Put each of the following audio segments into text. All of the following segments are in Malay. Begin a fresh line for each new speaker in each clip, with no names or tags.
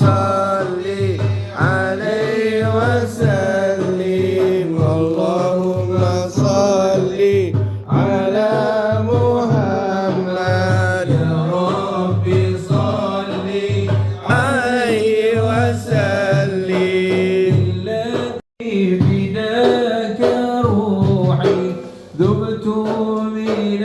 صل عليه وسلم. اللهم صل على محمد. يا رب صل عليه وسلم.
فداك روحي ذبت من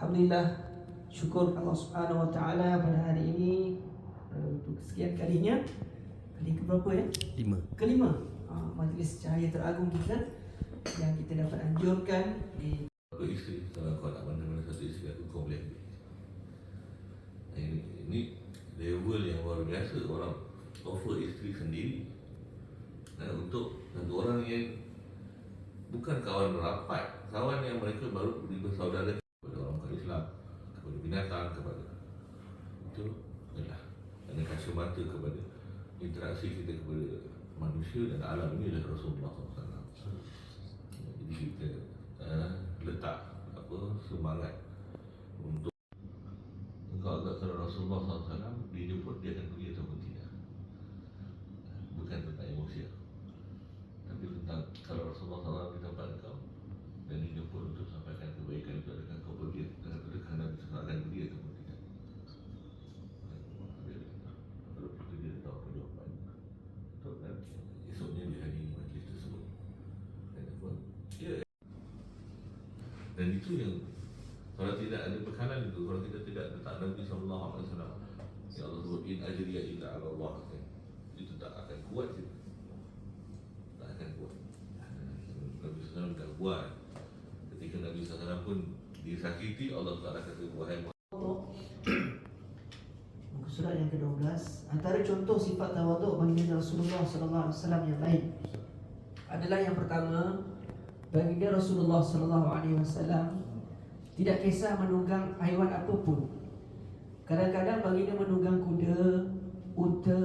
Alhamdulillah syukur Allah Subhanahu Wa Taala pada hari ini. Untuk sekian kalinya kali ke berapa ya?
Lima.
Kelima. Uh, majlis cahaya teragung kita yang kita dapat anjurkan di
Aku isteri. Kalau kau nak mana-mana satu isteri aku Kau boleh ambil. Ini, ini level yang luar biasa. Orang offer isteri sendiri. Dan untuk satu orang yang Bukan kawan rapat Kawan yang mereka baru bersaudara Kepada orang bukan Islam Kepada binatang Kepada Itu adalah Ada kasih mata kepada Interaksi kita kepada manusia dan alam ini adalah Rasulullah SAW jadi kita uh, letak apa semangat untuk engkau agak Rasulullah SAW dia jemput dia akan pergi ataupun tidak bukan tentang emosi tapi tentang kalau Rasulullah SAW di tempat engkau dan dia jemput untuk sampaikan kebaikan itu adakah kau pergi dengan adakah Nabi SAW akan pergi ataupun tidak kalau kita dia tahu apa jawapan Betul kan? esoknya dia hadiri majlis tersebut dan apa ya dan itu yang kalau tidak ada bekalan itu kalau kita tidak letak Nabi sallallahu alaihi wasallam. Ya Allah in ajriya illa ala Allah. Itu tak akan kuat kita tak akan kuat. Nabi SAW tak buat. Ketika Nabi SAW pun disakiti Allah Taala kata wahai
muka surat yang ke-12 antara contoh sifat tawaduk baginda Rasulullah sallallahu alaihi wasallam yang lain. Adalah yang pertama baginda Rasulullah sallallahu alaihi wasallam tidak kisah menunggang haiwan apapun. Kadang-kadang baginda menunggang kuda unta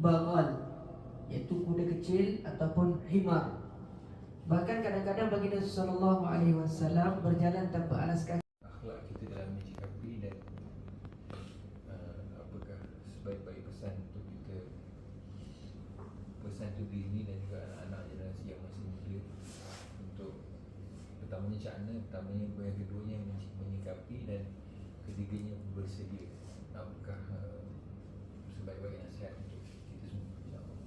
bagal iaitu kuda kecil ataupun himar. Bahkan kadang-kadang baginda sallallahu alaihi wasallam berjalan tanpa alas kaki.
Akhlak kita dalam mencikapi dan uh, apakah sebaik-baik pesan untuk kita? Pesan untuk diri ini dan juga anak-anak generasi yang masih muda berencana pertamanya yang keduanya menyikapi dan ketiganya bersedia. Apakah uh, sebaik-baik nasihat untuk kita semua insyaAllah.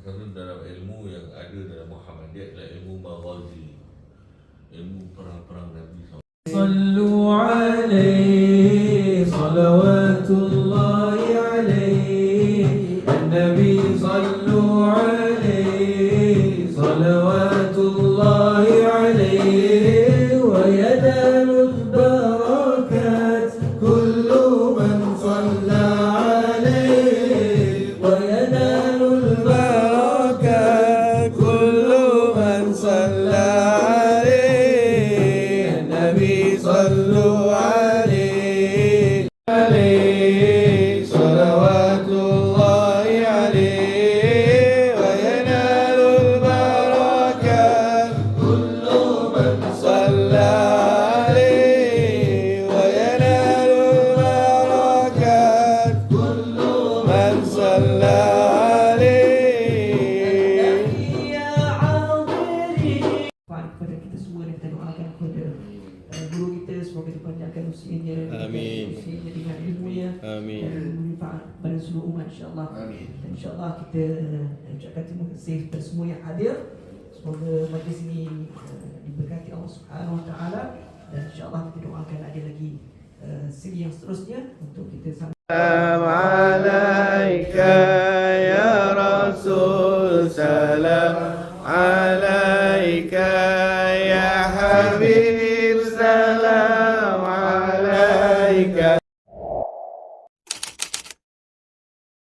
Kerana dalam ilmu yang ada dalam Muhammadiyah adalah ilmu Mawazi ilmu perang-perang Nabi SAW
Sallu alaihi semoga dipanjangkan usianya
Amin.
usianya dengan ilmunya
Amin.
dan bermanfaat pada seluruh umat insyaAllah
Amin.
dan insyaAllah kita uh, ucapkan terima kasih kepada semua yang hadir semoga majlis ini uh, diberkati Allah Subhanahu Wa Taala dan insyaAllah kita doakan ada lagi uh, siri yang seterusnya untuk kita sama
سلام عليك يا رسول سلام عليك